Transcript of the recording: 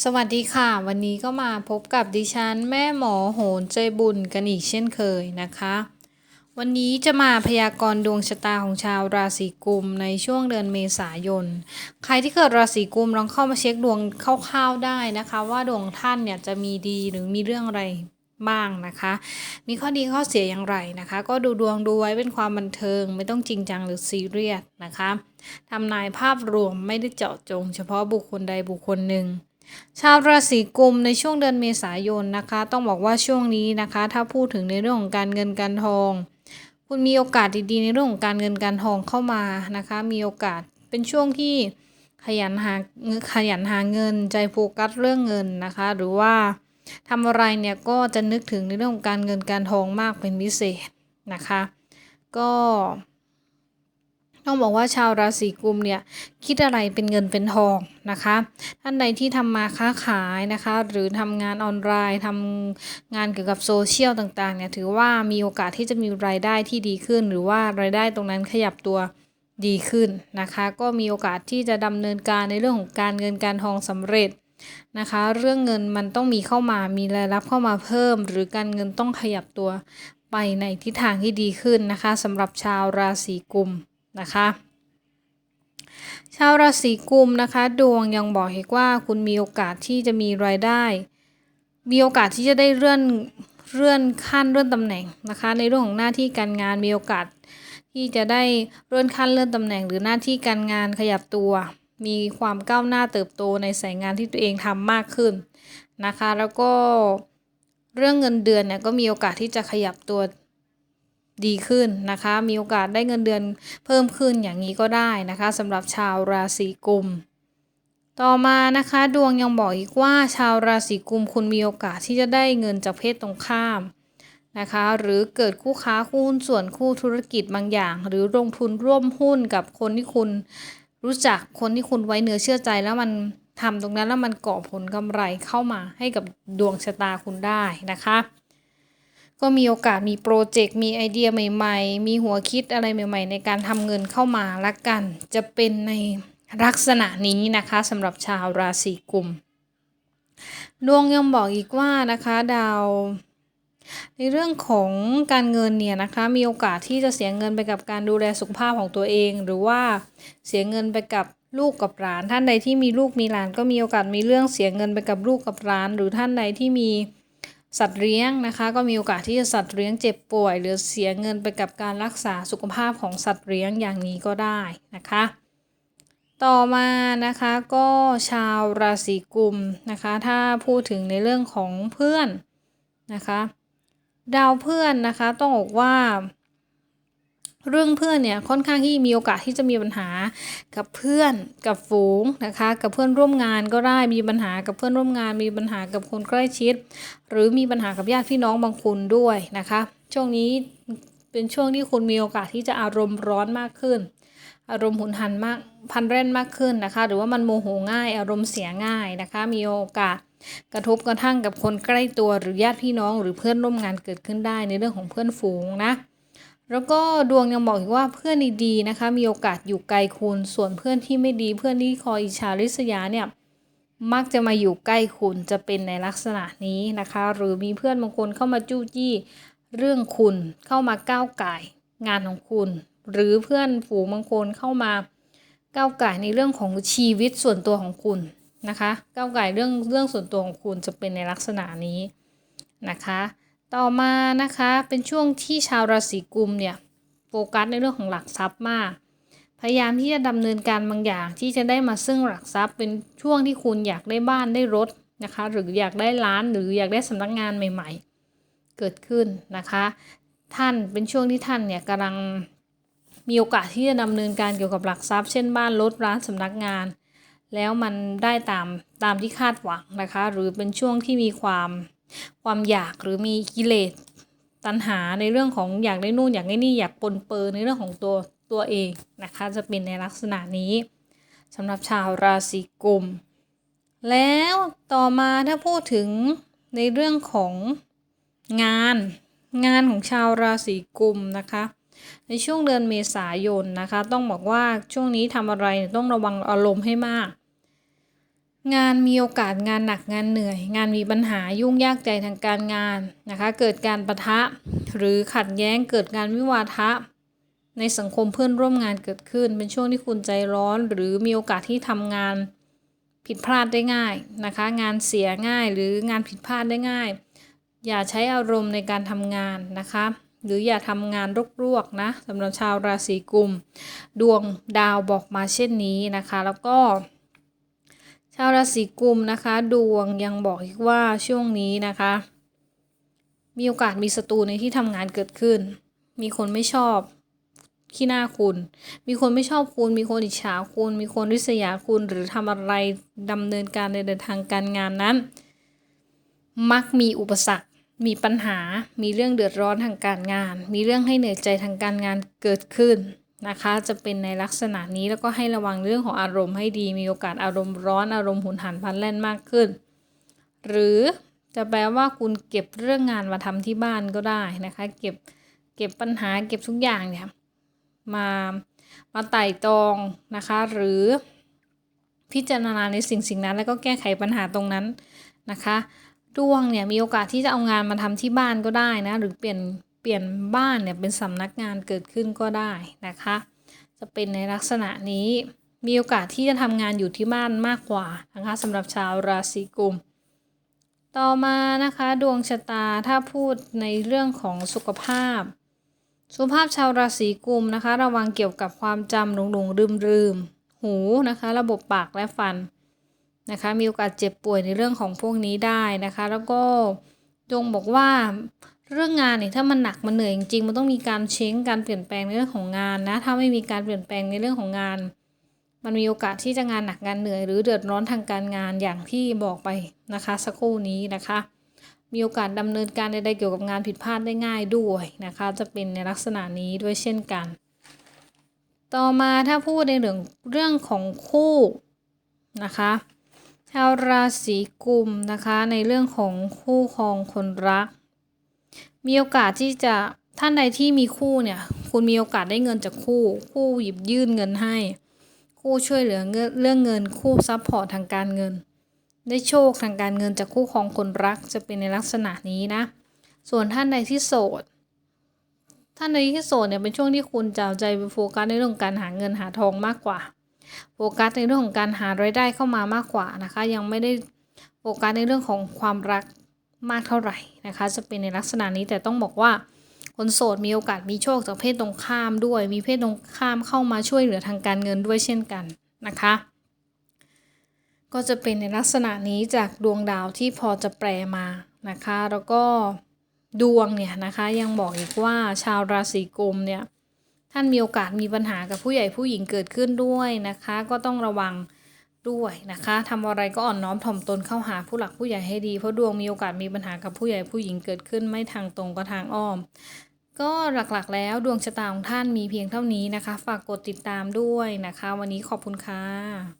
สวัสดีค่ะ วันนี้ก็มาพบกับดิฉัน แม่หมอโหนใจบุญกันอีกเช่นเคยนะคะ วันนี้จะมาพยากรณ์ดวงชะตาของชาวราศีกุมในช่วงเดือนเมษายน ใครที่เกิดราศีกุมลองเข้ามาเช็คดวงคร่าวๆได้นะคะ ว่าดวงท่านเนี่ยจะมีดีหรือมีเรื่องอะไรบ้างนะคะ มีข้อดีข้อเสียอย่างไรนะคะ ก็ดูดวงดูไว้เป็นความบันเทิง ไม่ต้องจริงจังหรือซีเรียสนะคะทำนายภาพรวมไม่ได้เจาะจง เฉพาะบุคคลใดบุคคลหนึ่ง ชาวราศีกุมในช่วงเดือนเมษายนนะคะ ต้องบอกว่าช่วงนี้นะคะ ถ้าพูดถึงในเรื่องของการเงินการทอง คุณมีโอกาสดีๆในเรื่องของการเงินการทองเข้ามานะคะ มีโอกาสเป็นช่วงที่ขยันหาขยันหาเงินใจโฟกัสเรื่องเงินนะคะ หรือว่าทำอะไรเนี่ยก็จะนึกถึงในเรื่องของการเงินการทองมากเป็นพิเศษนะคะ ก็ ต้องบอกว่าชาวราศีกุมเนี่ยคิดอะไรเป็นเงินเป็นทองนะคะ ท่านใดที่ทำมาค้าขายนะคะ หรือทำงานออนไลน์ทำงานเกี่ยวกับโซเชียลต่างๆเนี่ยถือว่ามีโอกาสที่จะมีรายได้ที่ดีขึ้น หรือว่ารายได้ตรงนั้นขยับตัวดีขึ้นนะคะ ก็มีโอกาสที่จะดำเนินการในเรื่องของการเงินการทองสำเร็จนะคะ เรื่องเงินมันต้องมีเข้ามามีรายรับเข้ามาเพิ่ม หรือการเงินต้องขยับตัวไปในทิศทางที่ดีขึ้นนะคะสำหรับชาวราศีกุม นะคะชาวราศีกุมนะคะดวงยังบอกอีกว่าคุณมีโอกาสที่จะมีรายได้ มีโอกาสที่จะได้เลื่อนเลื่อนขั้นเลื่อนตำแหน่งนะคะ ในเรื่องของหน้าที่การงานมีโอกาสที่จะได้เลื่อนขั้นเลื่อนตำแหน่ง หรือหน้าที่การงานขยับตัว มีความก้าวหน้าเติบโตในสายงานที่ตัวเองทำมากขึ้นนะคะ แล้วก็เรื่องเงินเดือนเนี่ยก็มีโอกาสที่จะขยับตัว ดีขึ้นนะคะ มีโอกาสได้เงินเดือนเพิ่มขึ้นอย่างนี้ก็ได้นะคะสำหรับชาวราศีกุม ต่อมานะคะ ดวงยังบอกอีกว่าชาวราศีกุมคุณมีโอกาสที่จะได้เงินจากเพศตรงข้ามนะคะ หรือเกิดคู่ค้าคู่หุ้นส่วนคู่ธุรกิจบางอย่าง หรือลงทุนร่วมหุ้นกับคนที่คุณรู้จักคนที่คุณไว้เนื้อเชื่อใจแล้วมันทำตรงนั้นแล้วมันก่อผลกำไรเข้ามาให้กับดวงชะตาคุณได้นะคะ ก็มีโอกาสมีโปรเจกต์มีไอเดียใหม่ ๆ มีหัวคิดอะไรใหม่ ๆ ในการทำเงินเข้ามาละกัน จะเป็นในลักษณะนี้นะคะสำหรับชาวราศีกุม ดวงยังบอกอีกว่านะคะดาวในเรื่องของการเงินเนี่ยนะคะมีโอกาสที่จะเสียเงินไปกับการดูแลสุขภาพของตัวเอง หรือว่าเสียเงินไปกับลูกกับหลาน ท่านใดที่มีลูกมีหลานก็มีโอกาสมีเรื่องเสียเงินไปกับลูกกับหลาน หรือท่านใดที่มี สัตว์เลี้ยงนะคะก็มีโอกาสที่จะสัตว์เลี้ยงเจ็บป่วย หรือเสียเงินไปกับการรักษาสุขภาพของสัตว์เลี้ยงอย่างนี้ก็ได้นะคะ ต่อมานะคะก็ชาวราศีกุมนะคะถ้าพูดถึงในเรื่องของเพื่อนนะคะดาวเพื่อนนะคะต้องบอกว่า เรื่องเพื่อนเนี่ยค่อนข้างที่มีโอกาสที่จะมีปัญหากับเพื่อนกับฝูงนะคะ กับเพื่อนร่วมงานก็ได้มีปัญหากับเพื่อนร่วมงาน มีปัญหากับคนใกล้ชิด หรือมีปัญหากับญาติพี่น้องบางคนด้วยนะคะ ช่วงนี้เป็นช่วงที่คุณมีโอกาสที่จะอารมณ์ร้อนมากขึ้น อารมณ์หุนหันมากพันเร่นมากขึ้นนะคะ หรือว่ามันโมโหง่าย อารมณ์เสียง่ายนะคะ มีโอกาสกระทบกระทั่งกับคนใกล้ตัวหรือญาติพี่น้อง หรือเพื่อนร่วมงานเกิดขึ้นได้ในเรื่องของเพื่อนฝูงนะ แล้วก็ดวงยังบอกอีกว่าเพื่อนดีๆนะคะ มีโอกาสอยู่ไกลคุณ ส่วนเพื่อนที่ไม่ดีเพื่อนที่คอยอิจฉาริษยาเนี่ยมักจะมาอยู่ใกล้คุณจะเป็นในลักษณะนี้นะคะ หรือมีเพื่อนบางคนเข้ามาจู้จี้เรื่องคุณเข้ามาก้าวไก่งานของคุณ หรือเพื่อนฝูงบางคนเข้ามาก้าวไก่ในเรื่องของชีวิตส่วนตัวของคุณนะคะก้าวไก่เรื่องเรื่องส่วนตัวของคุณจะเป็นในลักษณะนี้นะคะ ต่อมานะคะเป็นช่วงที่ชาวราศีกุมเนี่ยโฟกัสในเรื่องของหลักทรัพย์มาก พยายามที่จะดำเนินการบางอย่างที่จะได้มาซึ่งหลักทรัพย์เป็นช่วงที่คุณอยากได้บ้านได้รถนะคะ หรืออยากได้ร้านหรืออยากได้สำนักงงานใหม่ ๆ เกิดขึ้นนะคะ ท่านเป็นช่วงที่ท่านเนี่ยกำลังมีโอกาสที่จะดำเนินการเกี่ยวกับหลักทรัพย์ เช่นบ้านรถร้านสำนักงาน แล้วมันได้ตามตามที่คาดหวังนะคะ หรือเป็นช่วงที่มีความ ความอยากหรือมีกิเลสตัณหาในเรื่องของอยากได้นู่นอยากได้นี่อยากปนเปื้อในเรื่องของตัวตัวเองนะคะ จะเป็นในลักษณะนี้สำหรับชาวราศีกุม แล้วต่อมาถ้าพูดถึงในเรื่องของงานงานของชาวราศีกุมนะคะ ในช่วงเดือนเมษายนนะคะ ต้องบอกว่าช่วงนี้ทำอะไรต้องระวังอารมณ์ให้มาก งานมีโอกาสงานหนักงานเหนื่อย งานมีปัญหายุ่งยากใจทางการงานนะคะ เกิดการประทะ หรือขัดแย้งเกิดการวิวาทะ ในสังคมเพื่อนร่วมงานเกิดขึ้น เป็นช่วงที่คุณใจร้อน หรือมีโอกาสที่ทำงานผิดพลาดได้ง่ายนะคะ งานเสียง่ายหรืองานผิดพลาดได้ง่าย อย่าใช้อารมณ์ในการทำงานนะคะหรืออย่าทำงานรวกๆนะสำหรับชาวราศีกุม ดวงดาวบอกมาเช่นนี้นะคะ แล้วก็ ชาวราศีกุมนะคะดวงยังบอกอีกว่าช่วงนี้นะคะ มีโอกาสมีศัตรูในที่ทำงานเกิดขึ้น มีคนไม่ชอบขี้หน้าคุณ มีคนไม่ชอบคุณ มีคนอิจฉาคุณ มีคนริษยาคุณ หรือทำอะไรดำเนินการในเดินทางการงานนั้น มักมีอุปสรรค มีปัญหา มีเรื่องเดือดร้อนทางการงาน มีเรื่องให้เหนื่อยใจทางการงานเกิดขึ้น นะคะ จะเป็นในลักษณะนี้แล้วก็ให้ระวังเรื่องของอารมณ์ให้ดีมีโอกาสอารมณ์ร้อนอารมณ์หุนหันพลันแล่นมากขึ้น หรือจะแปลว่าคุณเก็บเรื่องงานมาทำที่บ้านก็ได้นะคะ เก็บเก็บปัญหาเก็บทุกอย่างเนี่ยมามาไต่ตองนะคะ หรือพิจารณาในสิ่งสิ่งนั้น แล้วก็แก้ไขปัญหาตรงนั้นนะคะดวงเนี่ยมีโอกาสที่จะเอางานมาทำที่บ้านก็ได้นะ หรือเปลี่ยน เปลี่ยนบ้านเนี่ยเป็นสำนักงานเกิดขึ้นก็ได้นะคะ จะเป็นในลักษณะนี้มีโอกาสที่จะทำงานอยู่ที่บ้านมากกว่านะคะสำหรับชาวราศีกุม ต่อมานะคะดวงชะตาถ้าพูดในเรื่องของสุขภาพ สุขภาพชาวราศีกุมนะคะ ระวังเกี่ยวกับความจำหลงหลงลืมลืมหูนะคะ ระบบปากและฟันนะคะ มีโอกาสเจ็บป่วยในเรื่องของพวกนี้ได้นะคะ แล้วก็ดวงบอกว่า เรื่องงานเนี่ยถ้ามันหนักมันเหนื่อยจริงๆมันต้องมีการเช้งการเปลี่ยนแปลงในเรื่องของงานนะถ้าไม่มีการเปลี่ยนแปลงในเรื่องของงาน มันมีโอกาสที่จะงานหนักงานเหนื่อย หรือเดือดร้อนทางการงานอย่างที่บอกไปนะคะ สักครู่นี้นะคะ มีโอกาสดำเนินการใดๆเกี่ยวกับงานผิดพลาดได้ง่ายด้วยนะคะ จะเป็นในลักษณะนี้ด้วยเช่นกัน ต่อมาถ้าพูดในเรื่องเรื่องของคู่นะคะชาวราศีกุมนะคะในเรื่องของคู่ครองคนรัก มีโอกาสที่จะท่านใดที่มีคู่เนี่ย คุณมีโอกาสได้เงินจากคู่ คู่หยิบยื่นเงินให้ คู่ช่วยเหลือเรื่องเงินคู่ซัพพอร์ตทางการเงิน ได้โชคทางการเงินจากคู่ครองคนรักจะเป็นในลักษณะนี้นะ ส่วนท่านใดที่โสด ท่านใดที่โสดเนี่ยเป็นช่วงที่คุณจะเอาใจไปโฟกัสในเรื่องการหาเงินหาทองมากกว่า โฟกัสในเรื่องของการหารายได้เข้ามามากกว่านะคะ ยังไม่ได้โฟกัสในเรื่องของความรัก มากเท่าไหร่นะคะ จะเป็นในลักษณะนี้แต่ต้องบอกว่าคนโสดมีโอกาสมีโชคจากเพศตรงข้ามด้วย มีเพศตรงข้ามเข้ามาช่วยเหลือทางการเงินด้วยเช่นกันนะคะ ก็จะเป็นในลักษณะนี้จากดวงดาวที่พอจะแปลมานะคะ แล้วก็ดวงเนี่ยนะคะยังบอกอีกว่าชาวราศีกุมเนี่ยท่านมีโอกาสมีปัญหากับผู้ใหญ่ผู้หญิงเกิดขึ้นด้วยนะคะ ก็ต้องระวัง ด้วยนะคะทำอะไรก็อ่อนน้อมถ่อมตนเข้าหาผู้หลักผู้ใหญ่ให้ดี เพราะดวงมีโอกาสมีปัญหากับผู้ใหญ่ผู้หญิงเกิดขึ้นไม่ทางตรงก็ทางอ้อม ก็หลักๆ แล้วดวงชะตาของท่านมีเพียงเท่านี้นะคะ ฝากกดติดตามด้วยนะคะ วันนี้ขอบคุณค่ะ